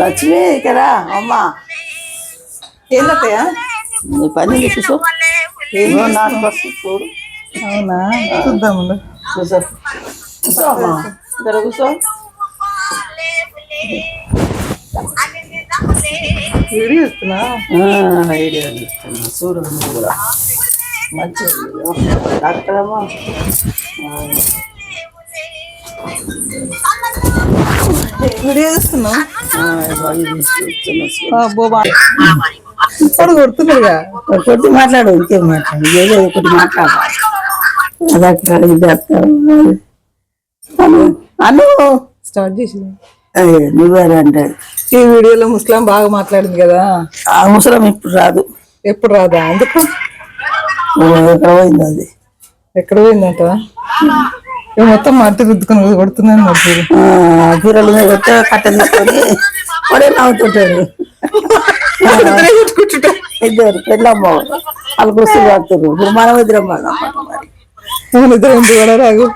లక్ష్మి ఇక్కడ అమ్మ. ఏందత్తయ్య? నీ పని చూసు ఏమో నాకు బస్సు చూడు అవునా? చూద్దాము అమ్మా ఇక్కడ కూర్చో. వీడియో ఇస్తున్నా ఆ, ఐడియా ఇస్తున్నా. చూడు మంచిగా అక్కడమ్మా వీడియో ఇస్తున్నా చూస్తున్నా బోబా ఇప్పుడు కొడుతున్నాడుగా కొట్టి మాట్లాడు ఇంకేం మాట్లాడు ఏదో ఒకటి మాట్లాడు అది అక్కడ ఇది అక్కడ అను స్టార్ట్ నువ్వేరా అంటే ఈ వీడియోలో ముస్లాం బాగా మాట్లాడింది కదా. ఆ ముసలం ఇప్పుడు రాదు ఎప్పుడు రాదా? అందుకు ఎక్కడ పోయింది అది? ఎక్కడ పోయిందంట? మొత్తం మట్టి రుద్దుకొని కొడుతున్నాను మరి ఆ, కూరల మీద కొట్టే కట్ట తీసుకొని వాడే నవ్వుతుంటాడు. ఇద్దరు పెళ్ళమ్మ వాళ్ళు. కుస్తీ పడుతున్నారు ఇప్పుడు మనం ఇద్దరం మరి. ఇద్దరు ఇంటి కూడా రాగు.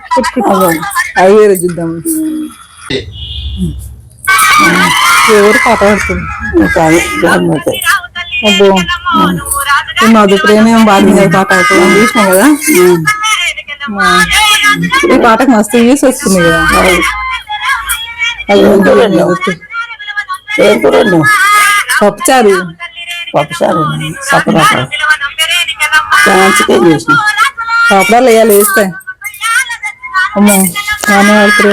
అవి వేరే చూద్దాం. ఎవరు పాట పాడుతుంది. అబ్బో. మాది ప్రేమ బాగా పాట? పాడుతుంది చూసినాం కదా. ఈ పాటకు మస్తు వ్యూస్ వస్తుంది కదా? పప్పుచారు చికెన్ చేసిన. పాపడాలు వేయాలి వేస్తాయి అమ్మో నాన్న వాడుతురు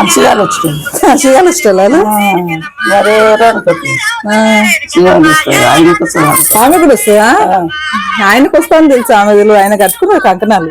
అక్షరాలు వచ్చింది చేయాలి ఇష్టాలా? మరే అనుకోండి శివాలు వస్తాయి ఆయన కోసం ఆమె కూడా వస్తుందా ఆయనకు వస్తాను తెలుసు. ఆమె ఆయన కట్టుకున్నారు కంకణాలు.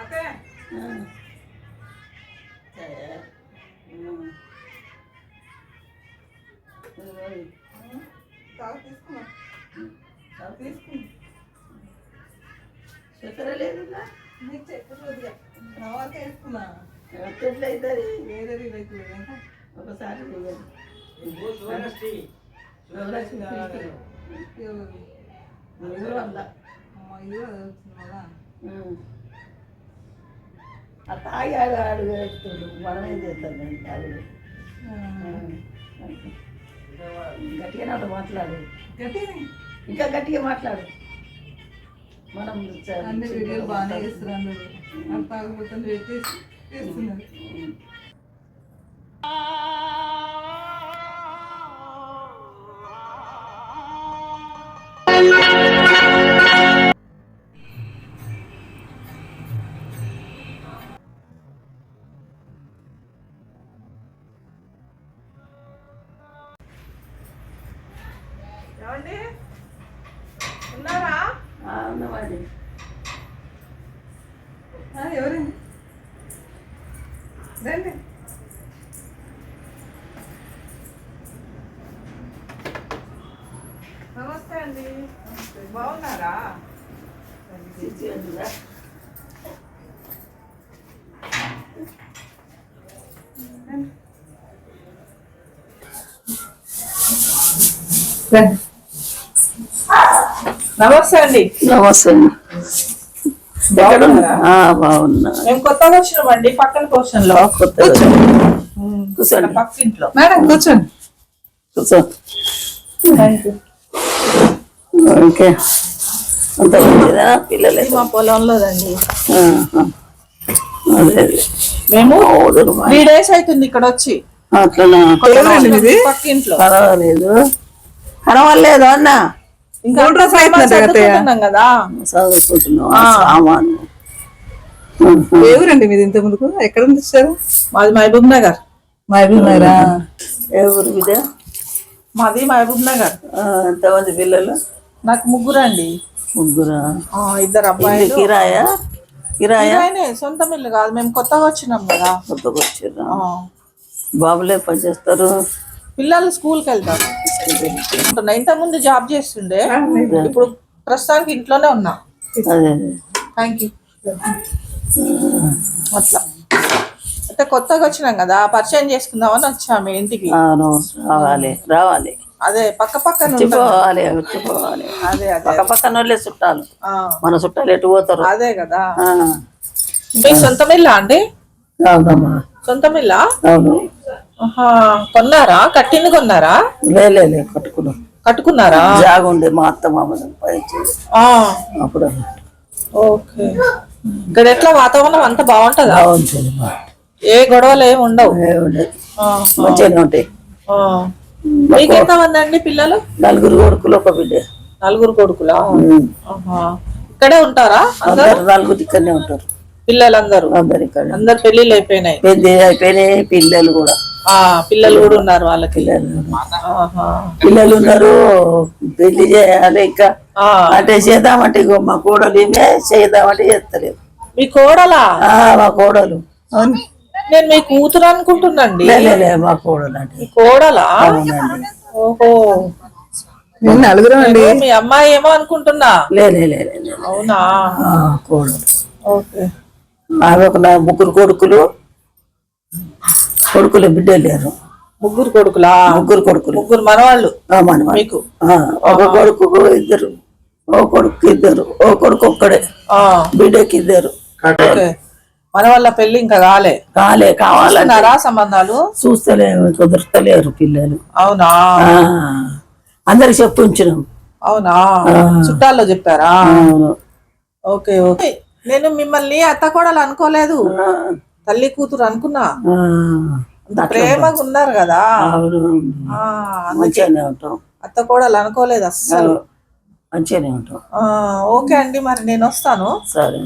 పెట్టు వేడి చెప్పు ఆగా వస్తున్నా ఆ, వస్తున్నాను చాయ్ అనుకున్నాను మానుందా వీడియో చక్కెర లేదు ఒకసారి ఆ తాగి ఆడు ఆడు వేస్తుండు మనం ఏం చేస్తాం దాన్ని తాగుడు. గట్టిగా నాతో మాట్లాడు. ఇంకా గట్టిగా మాట్లాడు. మనం అన్ని వీడియోలు బాగానే చేస్తున్నారు తాగుబోతుంది పెట్టేసి చేస్తున్నారు. ఉన్నవాడి ఎవరండి రండి. నమస్తే అండి. బాగున్నారా? చిచ్చి రండి. నమస్తే అండి. నమస్తే? ఆ, బాగున్నా. మేము కొత్తగా వచ్చినామండి పక్కన పోర్షన్లో కొత్తగా కూర్చోండి. పక్కింట్లో. మేడం కూర్చోండి. కూర్చో. ఓకే. అంత మంచిదా? పిల్లలే. మా పొలంలోదండి. అదే అదే. మేము త్రీ డేస్ అవుతుంది ఇక్కడ వచ్చి. మీది? పక్కింట్లో. పర్వాలేదు. పర్వాలేదు అన్న. రోజులు అవుతుందంట కదా. ఏ ఊరండి మీది ఇంత ముందుకు? ఎక్కడ నుంచి వచ్చారు మాది మహబూబ్ నగర్. మహబూబ్నగరా ఏ ఊరు మీద? మాది మహబూబ్ నగర్. ఎంతమంది పిల్లలు? నాకు ముగ్గురు అండి ముగ్గురా? ఆ, ఇద్దరు ఇల్లు అబ్బాయిలు కిరాయా? కిరాయా? ఆయనే సొంతం ఇల్లు కాదు. మేము కొత్తగా వచ్చినాం కదా. కొత్తగా వచ్చిర్రా? ఆ. బాబులే పని చేస్తారు? పిల్లలు స్కూల్కి వెళ్తారు. ఉంటున్నా. ఇంతకుముందు జాబ్ చేస్తుండే. ఇప్పుడు ప్రస్తుతానికి ఇంట్లోనే ఉన్నా. థ్యాంక్ యూ అట్లా. అంటే కొత్తగా వచ్చినాం కదా పరిచయం చేసుకుందామని వచ్చాము ఇంటికి? అవును రావాలి రావాలి. అదే పక్క పక్కన. వచ్చిపోవాలి వచ్చిపోవాలి అదే పక్క పక్కన వాళ్ళే చుట్టాలు. మన చుట్టాలు ఎటు పోతారు? అదే కదా. మీ సొంతం ఇల్లా అండి? అవునమ్మా సొంతం ఇల్లా అవును. కొన్నారా? కట్టింది కొన్నారా? లేలే కట్టుకున్నాం. కట్టుకున్నారా? జాగ ఉండే మా అత్త ఆ, అప్పుడు ఓకే. ఇక్కడ ఎట్లా వాతావరణం? అంతా బాగుంటుందా? ఏ గొడవలు ఏమి ఉండవు. మంచిగానే ఉంటాయి. ఆ. మీకు ఎంతమంది అండి పిల్లలు? నలుగురు కొడుకులు ఒక బిడ్డ. నలుగురు కొడుకులా. ఇక్కడే ఉంటారా అందరు? నలుగురు ఇక్కడనే ఉంటారు. పిల్లలందరూ. అందరు ఇక్కడ అందరు పెళ్ళిళ్ళు అయిపోయినాయి. పెద్ద అయిపోయినాయి పిల్లలు కూడా. పిల్లలు కూడా ఉన్నారు వాళ్ళకి. పిల్లలు. పిల్లలు ఉన్నారు పెళ్ళి చేయాలి ఇంకా. అంటే చేద్దామంటే ఇగో మా కోడలు ఏమే చేద్దామంటే చేస్తలేదు. మీ కోడలా? మా కోడలు. నేను మీ కూతురు అనుకుంటున్నాండి. మా కోడలు అంటే కోడలా? ఓహో. మేము నలుగురం అండి నేను మీ అమ్మాయి ఏమో అనుకుంటున్నా. అవునా? కోడలు. ఓకే. ఆమె ఒక ముగ్గురు కొడుకులు. కొడుకులు బిడ్డలు లేరు. ముగ్గురు కొడుకులా? ముగ్గురు కొడుకులు. ముగ్గురు మనవాళ్ళు? ఆ, మనవాళ్ళు. మీకు? ఆ, ఒక కొడుకు ఇద్దరు ఓ కొడుకు ఇద్దరు ఓ కొడుకు ఒక్కడే ఆ. బిడ్డకి ఇద్దరు. మన వాళ్ళ పెళ్ళి ఇంకా కాలే? కాలే కావాలని చూస్తున్నారా సంబంధాలు? చూస్తలే కుదరతలేరు పిల్లలు. అవునా? ఆ, అందరికి చెప్పు అవునా? చుట్టాల్లో చెప్పారా? అవును. Okay okay. నేను మిమ్మల్ని అత్త కోడలు అనుకోలేదు. తల్లి కూతురు అనుకున్నా. ప్రేమగా ఉన్నారు కదా. మంచిగానే ఉంటాం. అత్త కోడలు అనుకోలేదు అస్సలు. మంచిగానే ఉంటాం. ఓకే అండి మరి నేను వస్తాను. సరే